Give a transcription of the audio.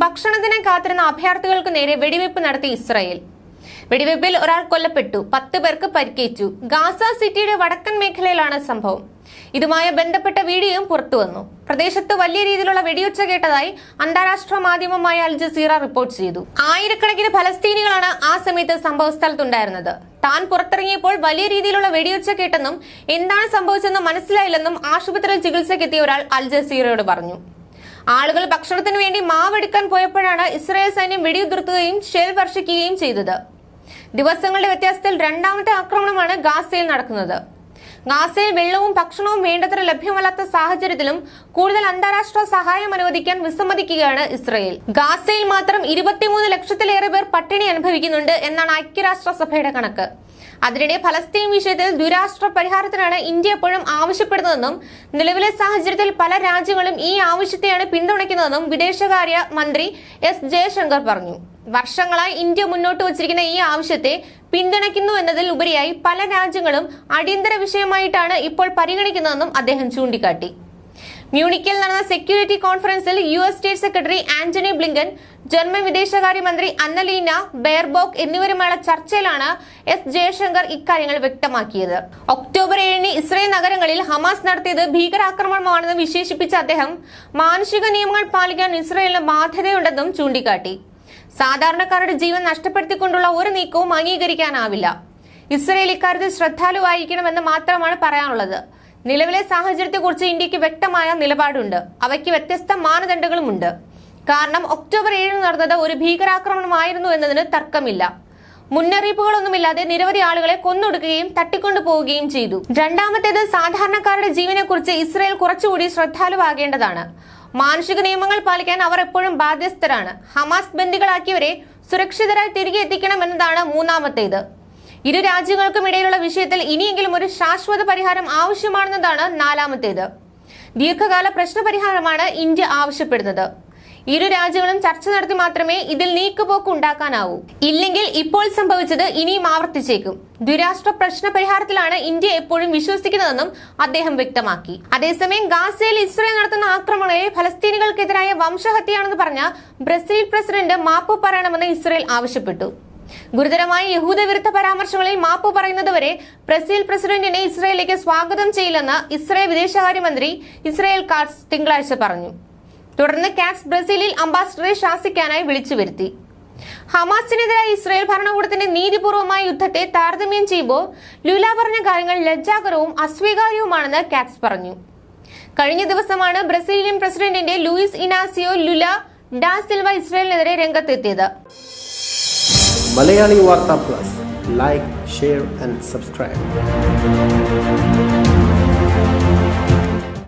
ഭക്ഷണത്തിനെ കാത്തിരുന്ന അഭയാർത്ഥികൾക്ക് നേരെ വെടിവെയ്പ് നടത്തി ഇസ്രായേൽ. വെടിവെയ്പിൽ ഒരാൾ കൊല്ലപ്പെട്ടു പത്ത് പേർക്ക് പരിക്കേറ്റു. ഗാസ സിറ്റിയുടെ വടക്കൻ മേഖലയിലാണ് സംഭവം. ഇതുമായി ബന്ധപ്പെട്ട വീഡിയോയും പുറത്തുവന്നു പ്രദേശത്ത് വലിയ രീതിയിലുള്ള വെടിയൊച്ച കേട്ടതായി അന്താരാഷ്ട്ര മാധ്യമമായ അൽ ജസീറ റിപ്പോർട്ട് ചെയ്തു. ആയിരക്കണക്കിന് ഫലസ്തീനികളാണ് ആ സമയത്ത് സംഭവ സ്ഥലത്തുണ്ടായിരുന്നത് താൻ പുറത്തിറങ്ങിയപ്പോൾ വലിയ രീതിയിലുള്ള വെടിയൊച്ച കേട്ടെന്നും എന്താണ് സംഭവിച്ചെന്ന് മനസ്സിലായില്ലെന്നും ആശുപത്രിയിൽ ചികിത്സയ്ക്കെത്തിയ ഒരാൾ അൽ ജസീറയോട് പറഞ്ഞു. ആളുകൾ ഭക്ഷണത്തിന് വേണ്ടി മാവെടുക്കാൻ പോയപ്പോഴാണ് ഇസ്രായേൽ സൈന്യം വെടിയുതിർത്തുകയും ഷെൽ വർഷിക്കുകയും ചെയ്തത്. ദിവസങ്ങളുടെ വ്യത്യാസത്തിൽ രണ്ടാമത്തെ ആക്രമണമാണ് ഗാസയിൽ നടക്കുന്നത്. ഗാസയിൽ വെള്ളവും ഭക്ഷണവും വേണ്ടത്ര ലഭ്യമല്ലാത്ത സാഹചര്യത്തിലും കൂടുതൽ അന്താരാഷ്ട്ര സഹായം അനുവദിക്കാൻ വിസമ്മതിക്കുകയാണ് ഇസ്രയേൽ. ഗാസയിൽ മാത്രം ഇരുപത്തിമൂന്ന് ലക്ഷത്തിലേറെ പേർ പട്ടിണി അനുഭവിക്കുന്നുണ്ട് എന്നാണ് ഐക്യരാഷ്ട്രസഭയുടെ കണക്ക്. അതിനിടെ ഫലസ്തീൻ വിഷയത്തിൽ ദുരാഷ്ട്ര പരിഹാരത്തിനാണ് ഇന്ത്യ എപ്പോഴും ആവശ്യപ്പെടുന്നതെന്നും നിലവിലെ സാഹചര്യത്തിൽ പല രാജ്യങ്ങളും ഈ ആവശ്യത്തെയാണ് പിന്തുണയ്ക്കുന്നതെന്നും വിദേശകാര്യ മന്ത്രി എസ് ജയശങ്കർ പറഞ്ഞു. വർഷങ്ങളായി ഇന്ത്യ മുന്നോട്ട് വച്ചിരിക്കുന്ന ഈ ആവശ്യത്തെ പിന്തുണയ്ക്കുന്നു എന്നതിൽ ഉപരിയായി പല രാജ്യങ്ങളും അടിയന്തര വിഷയമായിട്ടാണ് ഇപ്പോൾ പരിഗണിക്കുന്നതെന്നും അദ്ദേഹം ചൂണ്ടിക്കാട്ടി. മ്യൂണിക്കിൽ നടന്ന സെക്യൂരിറ്റി കോൺഫറൻസിൽ U S state secretary Antony Blinken German വിദേശകാര്യമന്ത്രി അന്നലീന ബെയർബോക്ക് എന്നിവരുമായുള്ള ചർച്ചയിലാണ് എസ് ജയശങ്കർ ഇക്കാര്യങ്ങൾ വ്യക്തമാക്കിയത്. ഒക്ടോബർ ഏഴിന് ഇസ്രയേൽ നഗരങ്ങളിൽ ഹമാസ് നടത്തിയത് ഭീകരാക്രമണമാണെന്ന് വിശേഷിപ്പിച്ച അദ്ദേഹം മാനുഷിക നിയമങ്ങൾ പാലിക്കാൻ ഇസ്രയേലിന് ബാധ്യതയുണ്ടെന്നും ചൂണ്ടിക്കാട്ടി. സാധാരണക്കാരുടെ ജീവൻ നഷ്ടപ്പെടുത്തിക്കൊണ്ടുള്ള ഒരു നീക്കവും അംഗീകരിക്കാനാവില്ല. ഇസ്രയേൽ ഇക്കാര്യത്തിൽ ശ്രദ്ധാലുവായിരിക്കണമെന്ന് മാത്രമാണ് പറയാനുള്ളത്. നിലവിലെ സാഹചര്യത്തെക്കുറിച്ച് ഇന്ത്യയ്ക്ക് വ്യക്തമായ നിലപാടുണ്ട്. അവയ്ക്ക് വ്യത്യസ്ത മാനദണ്ഡങ്ങളുമുണ്ട്. കാരണം ഒക്ടോബർ ഏഴിന് നടന്നത് ഒരു ഭീകരാക്രമണമായിരുന്നു എന്നതിന് തർക്കമില്ല. മുന്നറിയിപ്പുകളൊന്നുമില്ലാതെ നിരവധി ആളുകളെ കൊന്നൊടുക്കുകയും തട്ടിക്കൊണ്ടുപോവുകയും ചെയ്തു. രണ്ടാമത്തേത് സാധാരണക്കാരുടെ ജീവനെക്കുറിച്ച് ഇസ്രയേൽ കുറച്ചുകൂടി ശ്രദ്ധാലുവാകേണ്ടതാണ്. മാനുഷിക നിയമങ്ങൾ പാലിക്കാൻ അവർ എപ്പോഴും ബാധ്യസ്ഥരാണ്. ഹമാസ് ബന്ദികളാക്കിയവരെ സുരക്ഷിതരായി തിരികെ എത്തിക്കണം എത്തിക്കണമെന്നതാണ് മൂന്നാമത്തേത്. ഇരു രാജ്യങ്ങൾക്കും ഇടയിലുള്ള വിഷയത്തിൽ ഇനിയെങ്കിലും ഒരു ശാശ്വത പരിഹാരം ആവശ്യമാണെന്നതാണ് നാലാമത്തേത്. ദീർഘകാല പ്രശ്നപരിഹാരമാണ് ഇന്ത്യ ആവശ്യപ്പെടുന്നത്. ഇരു രാജ്യങ്ങളും ചർച്ച നടത്തി മാത്രമേ ഇതിൽ നീക്കുപോക്ക് ഉണ്ടാക്കാനാവൂ. ഇല്ലെങ്കിൽ ഇപ്പോൾ സംഭവിച്ചത് ഇനിയും ആവർത്തിച്ചേക്കും. ദ്വിരാഷ്ട്ര പ്രശ്ന പരിഹാരത്തിലാണ് ഇന്ത്യ എപ്പോഴും വിശ്വസിക്കുന്നതെന്നും അദ്ദേഹം വ്യക്തമാക്കി. അതേസമയം ഗാസയിൽ ഇസ്രയേൽ നടത്തുന്ന ആക്രമണങ്ങളെ ഫലസ്തീനികൾക്കെതിരായ വംശഹത്യയാണെന്ന് പറഞ്ഞ ബ്രസീൽ പ്രസിഡന്റ് മാപ്പ് പറയണമെന്ന് ഇസ്രയേൽ ആവശ്യപ്പെട്ടു. ഗുരുതരമായ യഹൂദവിരുദ്ധ പരാമർശങ്ങളിൽ മാപ്പ് പറയുന്നതുവരെ ബ്രസീൽ പ്രസിഡന്റിനെ ഇസ്രയേലിലേക്ക് സ്വാഗതം ചെയ്യില്ലെന്ന് ഇസ്രയേൽ വിദേശകാര്യമന്ത്രി ഇസ്രയേൽ കാർസ് തിങ്കളാഴ്ച പറഞ്ഞു. തുടർന്ന് കാറ്റ്സ് ബ്രസീലിൽ അംബാസിഡറെ ശാസിക്കാനായി വിളിച്ചു വരുത്തി. ഹമാസിനെതിരായ ഇസ്രായേൽ ഭരണകൂടത്തിന്റെ നീതിപൂർവമായ യുദ്ധത്തെ താരതമ്യം ചെയ്യുമ്പോൾ ലുല പറഞ്ഞ കാര്യങ്ങൾ ലജ്ജാകരവും അസ്വീകാര്യവുമാണെന്ന് കാറ്റ്സ് പറഞ്ഞു. കഴിഞ്ഞ ദിവസമാണ് ബ്രസീലിയൻ പ്രസിഡന്റിന്റെ Luiz Inacio Lula da Silva ഇസ്രായേലിനെതിരെ രംഗത്തെത്തിയത്. Malayali Vartha plus. Like share and subscribe.